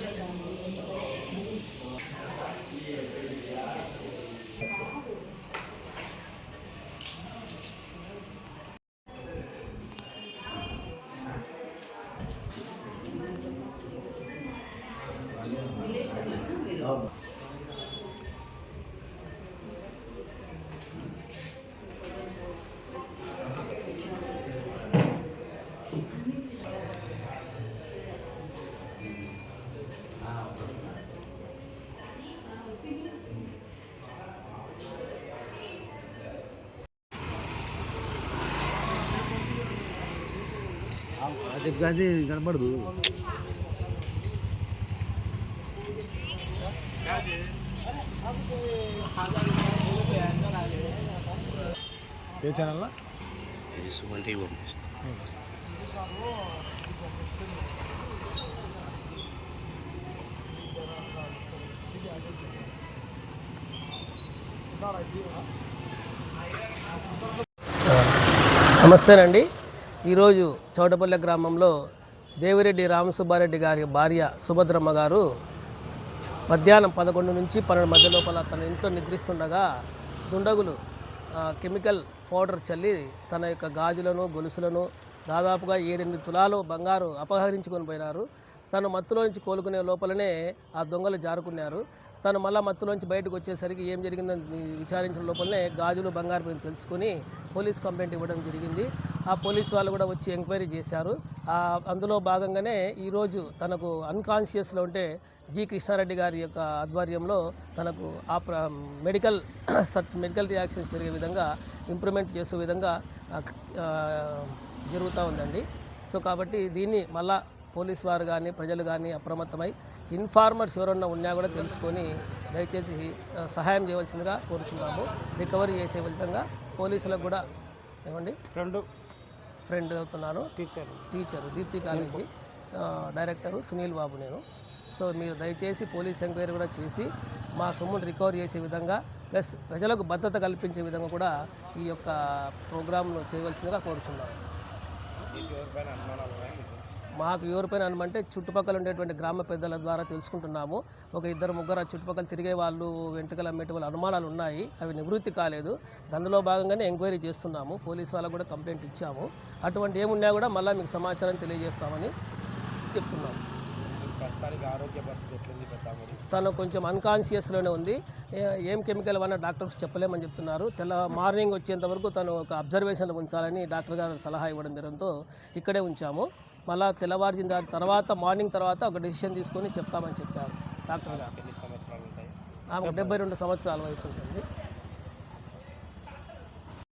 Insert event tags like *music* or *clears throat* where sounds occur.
Gracias. అది అది కనపడదు. ఏ ఛానల్లో పంపిస్తాను నమస్తేనండి. ఈరోజు చౌటపల్లె గ్రామంలో దేవిరెడ్డి రామసుబ్బారెడ్డి గారి భార్య సుభద్రమ్మ గారు మధ్యాహ్నం పదకొండు నుంచి పన్నెండు మధ్య లోపల తన ఇంట్లో నిద్రిస్తుండగా దుండగులు కెమికల్ పౌడర్ చల్లి తన యొక్క గాజులను గొలుసులను దాదాపుగా ఏడెనిమిది తులాలు బంగారు అపహరించుకొని పోయినారు. తను మత్తులోంచి కోలుకునే లోపలనే ఆ దొంగలు జారుకున్నారు. తను మళ్ళా మత్తులోంచి బయటకు వచ్చేసరికి ఏం జరిగిందని విచారించిన లోపలనే గాజులు బంగారు పని తెలుసుకొని పోలీస్ కంప్లైంట్ ఇవ్వడం జరిగింది. ఆ పోలీస్ వాళ్ళు కూడా వచ్చి ఎంక్వైరీ చేశారు. అందులో భాగంగానే ఈరోజు తనకు అన్కాన్షియస్లో ఉంటే జి కృష్ణారెడ్డి గారి యొక్క ఆధ్వర్యంలో తనకు ఆ ప్ర- మెడికల్ *clears throat* మెడికల్ రియాక్షన్స్ జరిగే విధంగా ఇంప్రూవ్మెంట్ చేసే విధంగా జరుగుతూ ఉందండి. సో కాబట్టి దీన్ని మళ్ళా పోలీస్ వారు కానీ ప్రజలు కానీ అప్రమత్తమై ఇన్ఫార్మర్స్ ఎవరన్నా ఉన్నా కూడా తెలుసుకొని దయచేసి సహాయం చేయవలసిందిగా కోరుచున్నాము. రికవరీ చేసే విధంగా పోలీసులకు కూడా ఏమండి? రెండు ఫ్రెండ్ అవుతున్నాను. Teacher. Teacher Deepti college director Sunil Babu నేను. సో మీరు దయచేసి పోలీస్ ఎంక్వైరీ కూడా చేసి మా సొమ్మును రికవర్ చేసే విధంగా ప్లస్ ప్రజలకు భద్రత కల్పించే విధంగా కూడా ఈ యొక్క ప్రోగ్రామ్ను చేయవలసిందిగా కోరుచున్నాను. మాకు ఎవరిపైన అనమంటే చుట్టుపక్కల ఉండేటువంటి గ్రామ పెద్దల ద్వారా తెలుసుకుంటున్నాము. ఒక ఇద్దరు ముగ్గురు చుట్టుపక్కల తిరిగే వాళ్ళు వెంట్రుకలు అమ్మేటి వాళ్ళ అనుమానాలు ఉన్నాయి. అవి నివృత్తి కాలేదు. అందులో భాగంగానే ఎంక్వైరీ చేస్తున్నాము. పోలీస్ వాళ్ళకు కూడా కంప్లైంట్ ఇచ్చాము. అటువంటి ఏమున్నా కూడా మళ్ళీ మీకు సమాచారం తెలియజేస్తామని చెప్తున్నాము. తను కొంచెం అన్కాన్షియస్లోనే ఉంది. ఏ- కెమికల్ వల్ల డాక్టర్స్ చెప్పలేమని చెప్తున్నారు. తెల్ల మార్నింగ్ వచ్చేంత వరకు తను ఒక అబ్జర్వేషన్లో ఉంచాలని డాక్టర్ గారు సలహా ఇవ్వడం జరగడంతో ఇక్కడే ఉంచాము. మళ్ళా తెల్లవారిన దాని తర్వాత మార్నింగ్ తర్వాత ఒక డెసిషన్ తీసుకొని చెప్తామని చెప్పారు. డాక్టర్ గారు. ఆమెకు డెబ్బై రెండు సంవత్సరాల వయసు ఉంటుంది.